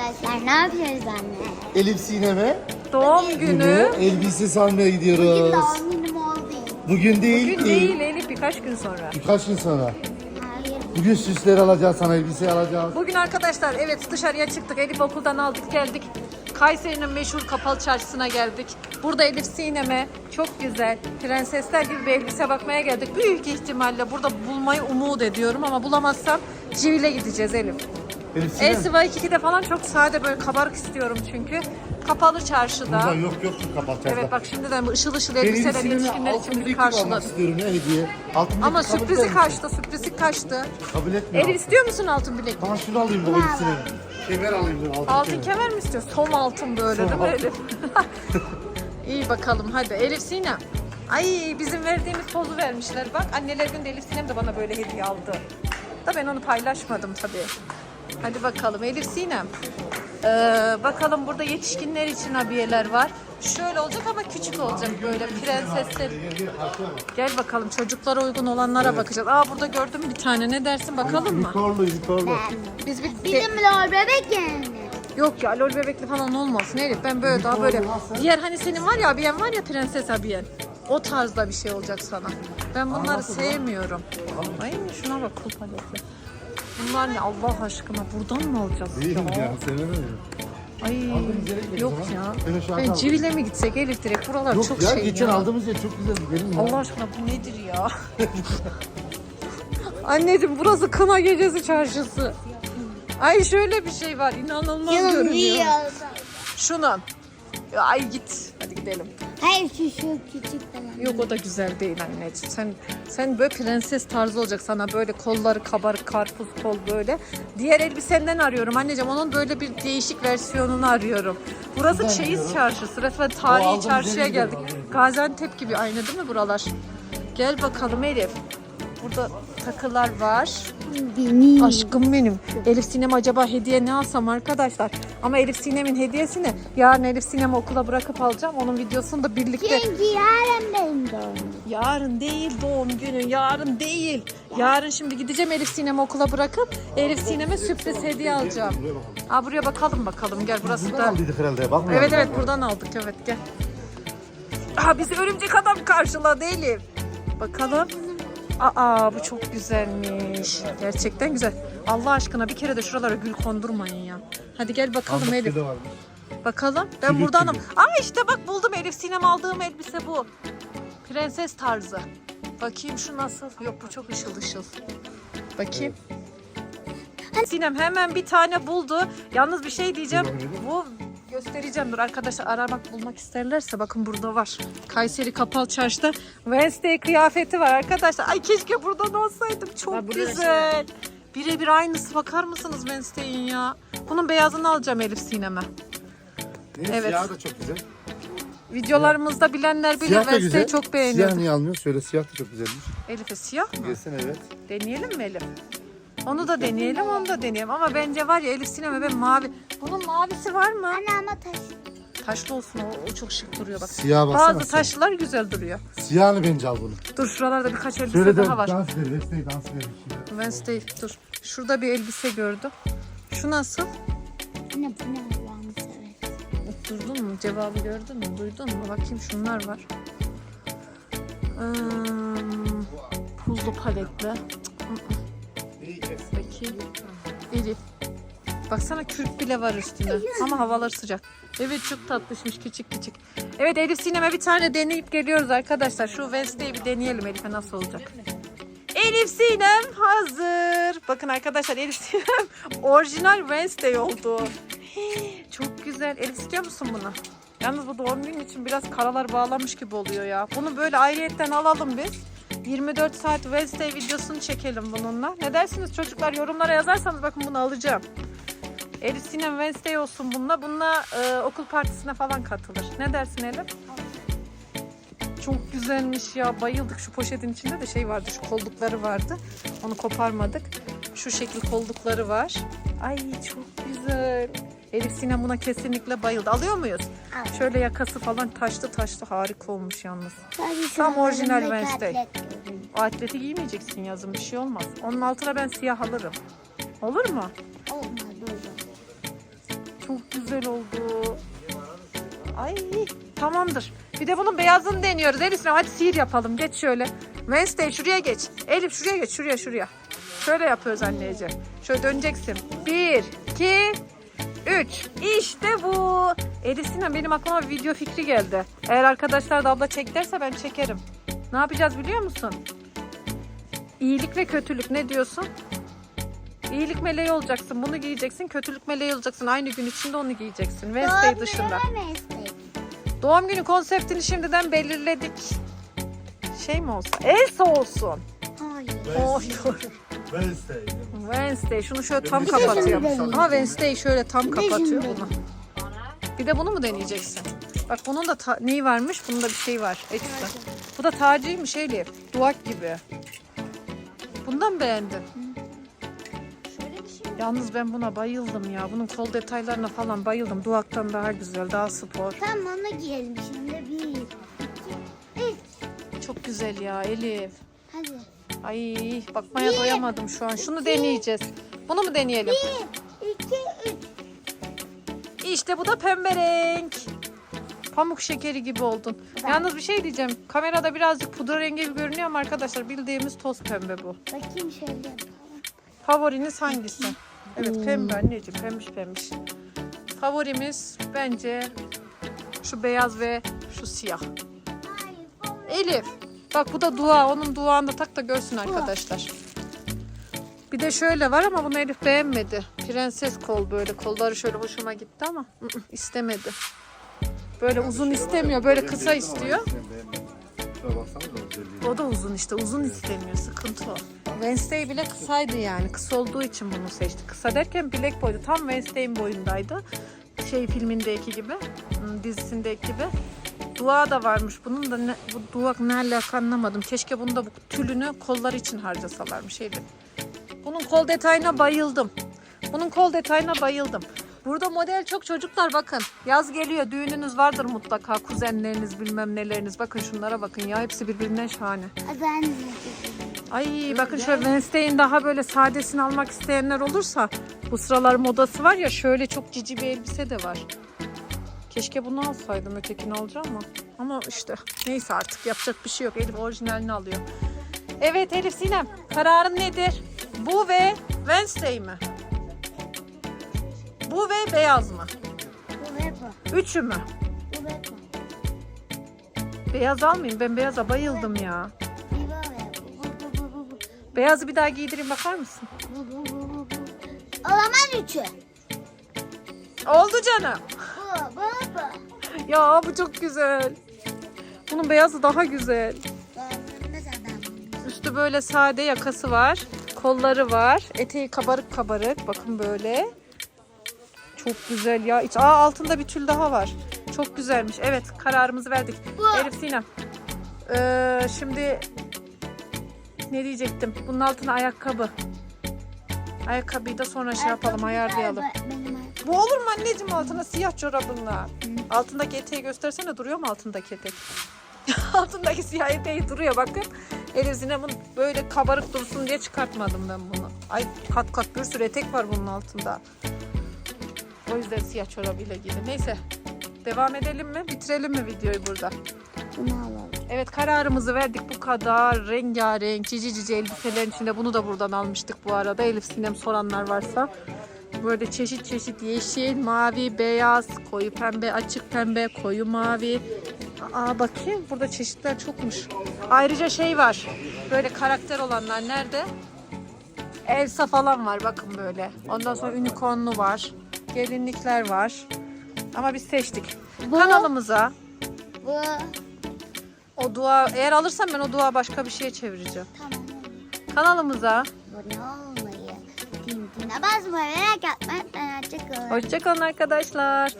arkadaşlar ne yapıyoruz anne? Elif Sinem'e Doğum günü. elbise almaya Bugün gidiyoruz. doğum günüm oldu. Bugün değil Bugün ki. değil Elif birkaç gün sonra. Birkaç gün sonra. Hayır. Bugün süsleri alacağız sana elbise alacağız. Bugün arkadaşlar evet dışarıya çıktık. Elif okuldan aldık geldik. Kayseri'nin meşhur kapalı çarşısına geldik. Burada Elif Sinem'e çok güzel prensesler gibi bir elbise bakmaya geldik. Büyük ihtimalle burada bulmayı umut ediyorum ama bulamazsam Civile gideceğiz Elif. Elsiva 2'de falan çok sade böyle kabarık istiyorum çünkü. Kapalı çarşıda. Burada yok yok şu kapatacağız. Evet bak şimdiden bu ışıl ışıl Ben Elif elbiseler yetişkinler altın için bizi karşıladı. istiyorum ya hediye. Altın Ama sürprizi kaçtı, sürprizi kaçtı. Kabul etmiyor. Elif istiyor musun altın bileklik? Bana şunu alayım bu Sinem'e. Kemer alayım ben altın, Altın kemer. kemer mi istiyorsun? Tom altın böyle Tom değil mi. Elif? İyi bakalım hadi Elif Sinem. Ay bizim verdiğimiz tozu vermişler bak. Anneler günde Elif Sinem de bana böyle hediye aldı. Da ben onu paylaşmadım tabii. Hadi bakalım Elif Sinem. Ee, bakalım burada yetişkinler için abiyeler var. Şöyle olacak ama küçük olacak böyle prensesler. Gel bakalım çocuklara uygun olanlara bakacağız. Aa burada gördüm bir tane. Ne dersin bakalım mı? Unicornlu unicornlu. Biz bir Bizim lor bebek yani. Yok ya lol bebekli falan olmasın Elif. Ben böyle daha böyle diğer hani senin var ya abiyen var ya prenses abiyen. O tarzda bir şey olacak sana. Ben bunları sevmiyorum. Ay şuna bak kul paleti. Bunlar ne Allah aşkına buradan mı alacağız? Değil mi ya? Sevmem mi? Ay Aldığımız yere gidelim yok o zaman. ya. Ben şu. Civile mi gitsek Elif direkt buralar Yok çok ya şey geçen ya. aldığımız yer çok güzel. Gelin ya. Allah aşkına bu nedir ya? Anneciğim burası kına gecesi çarşısı. Ay şöyle bir şey var inanılmaz görünüyor. Şunun. Ay git. Hadi gidelim. Hayır şu şu küçük falan. Yok o da güzel değil anneciğim. Sen sen böyle prenses tarzı olacak sana böyle kolları kabarık karpuz kol böyle. Diğer elbisenden arıyorum anneciğim. Onun böyle bir değişik versiyonunu arıyorum. Burası çeyiz çarşısı. Resmen tarihi çarşıya geldik. Gaziantep gibi aynı değil mi buralar? Gel bakalım Elif. Burada takılar var. Benim. Aşkım benim. Elif Sinem acaba hediye ne alsam arkadaşlar? Ama Elif Sinem'in hediyesini yarın Elif Sinem'i okula bırakıp alacağım. Onun videosunu da birlikte Çünkü yarın benim doğum günüm. Yarın değil doğum günü, yarın değil. Yarın şimdi gideceğim Elif Sinem'i okula bırakıp Elif Sinem'e sürpriz hediye alacağım. Buraya bakalım. Aa buraya bakalım bakalım gel burası da. aldıydık herhalde. Bakma. Evet evet buradan aldık evet gel. Aa bizi örümcek adam karşıladı Elif. Bakalım. Aa bu çok güzelmiş. Gerçekten güzel. Allah aşkına bir kere de şuralara gül kondurmayın ya. Hadi gel bakalım Elif. Bakalım. Ben Tülü buradanım. Aa işte bak buldum Elif Sinem aldığım elbise bu. Prenses tarzı. Bakayım şu nasıl? Yok bu çok ışıl ışıl. Bakayım. Sinem hemen bir tane buldu. Yalnız bir şey diyeceğim. Bu göstereceğim. Dur arkadaşlar aramak bulmak isterlerse bakın burada var. Kayseri Kapalı Çarşı'da Wednesday kıyafeti var arkadaşlar. Ay keşke buradan olsaydım. Çok güzel. Birebir aynısı bakar mısınız Wednesday'in ya? Bunun beyazını alacağım Elif Sinem'e. Evet. Siyah da çok güzel. Videolarımızda bilenler bilir Siyah da Wednesday'i çok Siyah beğeniyordu. niye almıyorsun? Şöyle siyah da çok güzelmiş. Elif'e siyah mı? Gelsin evet. Deneyelim mi Elif? Onu da deneyelim, onu da deneyelim. Ama bence var ya Elif Sinem'e ben mavi. Bunun mavisi var mı? Anne ama taş. Taşlı olsun o, o çok şık duruyor bak. Siyah baksana Bazı sen. taşlar güzel duruyor. Siyahını bence al bunu. Dur şuralarda birkaç elbise Şöyle de daha var. dans edelim. Wednesday dans edelim şimdi. Wednesday dur. Şurada bir elbise gördüm. Şu nasıl? Anne bu ne Allah'ını seversen. Durdun mu? Cevabı gördün mü? Duydun mu? Bakayım şunlar var. Hmm, puzlu paletli. Bakayım. Elif. Baksana kürk bile var üstünde. Ama havalar sıcak. Evet çok tatlışmış küçük küçük. Evet Elif Sinem'e bir tane deneyip geliyoruz arkadaşlar. Şu Wednesday'i bir deneyelim Elif'e nasıl olacak. Elif Sinem hazır. Bakın arkadaşlar Elif Sinem orijinal Wednesday oldu. Çok güzel. Elif istiyor musun bunu? Yalnız bu doğum günü için biraz karalar bağlamış gibi oluyor ya. Bunu böyle ayrıyetten alalım biz. 24 saat Wednesday videosunu çekelim bununla. Ne dersiniz çocuklar? Yorumlara yazarsanız bakın bunu alacağım. Elif Sinem Wednesday olsun bununla. Bununla e, okul partisine falan katılır. Ne dersin Elif? Çok güzelmiş ya. Bayıldık. Şu poşetin içinde de şey vardı. Şu kollukları vardı. Onu koparmadık. Şu şekil kollukları var. Ay çok güzel. Elif Sinem buna kesinlikle bayıldı. Alıyor muyuz? Al. Şöyle yakası falan taşlı taşlı harika olmuş yalnız. Tam orijinal Wednesday. O atleti giymeyeceksin yazın bir şey olmaz. Onun altına ben siyah alırım. Olur mu? Olmadı o zaman. güzel oldu. Ay tamamdır. Bir de bunun beyazını deniyoruz. Elif hadi sihir yapalım. Geç şöyle. Wednesday şuraya geç. Elif şuraya geç. Şuraya şuraya. Şöyle yapıyoruz anneciğim. Şöyle döneceksin. Bir, iki, üç. İşte bu. Elif Sinem benim aklıma bir video fikri geldi. Eğer arkadaşlar da abla çek derse ben çekerim. Ne yapacağız biliyor musun? İyilik ve kötülük ne diyorsun? İyilik meleği olacaksın. Bunu giyeceksin. Kötülük meleği olacaksın. Aynı gün içinde onu giyeceksin. Wednesday Doğum dışında. günü ve Wednesday. Doğum günü konseptini şimdiden belirledik. Şey mi olsa? Elsa olsun. Hayır. Oy, Wednesday. Wednesday. Şunu şöyle tam Bir de şunu kapatıyor. deneyeceğim. Ama Wednesday şöyle tam Bir de kapatıyor bunu. Bir de bunu mu deneyeceksin? Bak bunun da ta- neyi varmış? Bunun da bir şey var. Ekstra. Bu da tacıymış Elif. Duak gibi. Bundan beğendin. Şöyle bir şey mi? Yalnız ben buna bayıldım ya. Bunun kol detaylarına falan bayıldım. Duaktan daha güzel, daha spor. Tamam onu giyelim şimdi. Bir, iki, üç. Çok güzel ya Elif. Hadi. Ay bakmaya doyamadım şu an. Şunu deneyeceğiz. Bunu mu deneyelim? Bir, iki, üç. İşte bu da pembe renk. Pamuk şekeri gibi oldun. Yalnız bir şey diyeceğim. Kamerada birazcık pudra rengi gibi görünüyor ama arkadaşlar bildiğimiz toz pembe bu. Bakayım şöyle yapalım. Favoriniz hangisi? Evet pembe anneciğim pembiş pembiş. Favorimiz bence şu beyaz ve şu siyah. Elif bak bu da dua. Onun duağını da tak da görsün arkadaşlar. Bir de şöyle var ama bunu Elif beğenmedi. Prenses kol böyle. Kolları şöyle hoşuma gitti ama ı ı, istemedi. Böyle uzun istemiyor. Böyle kısa istiyor. O da uzun işte. Uzun istemiyor. Sıkıntı o. Wednesday bile kısaydı yani. Kısa olduğu için bunu seçti. Kısa derken bilek boydu. Tam Wednesday'in boyundaydı. Şey filmindeki gibi. hmm, Dizisindeki gibi. Dua da varmış. Bunun da ne, bu dua ne alaka anlamadım. Keşke bunu da bu tülünü kolları için harcasalarmış. Şeydi. Bunun kol detayına bayıldım. Bunun kol detayına bayıldım. Burada model çok çocuklar bakın. Yaz geliyor. Düğününüz vardır mutlaka. Kuzenleriniz bilmem neleriniz. Bakın şunlara bakın ya. Hepsi birbirinden şahane. Ben. Ay bakın şöyle Wednesday'in daha böyle sadesini almak isteyenler olursa bu sıralar modası var ya şöyle çok cici bir elbise de var. Keşke bunu alsaydım ötekini alacağım ama. Ama işte neyse artık yapacak bir şey yok. Elif orijinalini alıyor. Evet Elif Sinem kararın nedir? Bu ve Wednesday mi? Bu ve beyaz mı? Bu ve bu. Üçü mü? Bu ve bu. Beyaz almayayım ben beyaza bayıldım ya. Beyazı bir daha giydireyim bakar mısın? Bu, bu, bu, bu, bu. O zaman üçü. Oldu canım. Bu, bu, bu. Ya bu çok güzel. Bunun beyazı daha güzel. Üstü böyle sade yakası var. Kolları var. Eteği kabarık kabarık. Bakın böyle. Çok güzel ya. İç, aa, altında bir tül daha var. Çok güzelmiş. Evet kararımızı verdik. Bu. Elif Sinem. Ee, şimdi ne diyecektim? Bunun altına ayakkabı. Ayakkabıyı da sonra şey yapalım ayarlayalım. Bu olur mu anneciğim altına siyah çorabınla? Altındaki eteği göstersene duruyor mu altındaki etek? altındaki siyah eteği duruyor bakın. Elif Zinem'in böyle kabarık dursun diye çıkartmadım ben bunu. Ay kat kat bir sürü etek var bunun altında. O yüzden siyah çorabıyla giydim. Neyse devam edelim mi? Bitirelim mi videoyu burada? Bunu alalım. Evet kararımızı verdik bu kadar rengarenk cici cici elbiselerin içinde bunu da buradan almıştık bu arada Elif Sinem soranlar varsa. Böyle çeşit çeşit yeşil, mavi, beyaz, koyu pembe, açık pembe, koyu mavi. Aa bakayım burada çeşitler çokmuş. Ayrıca şey var böyle karakter olanlar nerede? Elsa falan var bakın böyle. Ondan sonra unicornlu var. Gelinlikler var. Ama biz seçtik. Bu- Kanalımıza Bu. o dua eğer alırsam ben o dua başka bir şeye çevireceğim. Tamam. Kanalımıza Abone olmayı, tintine basmayı, merak etmeyin. Hoşçakalın. hoşçakalın arkadaşlar.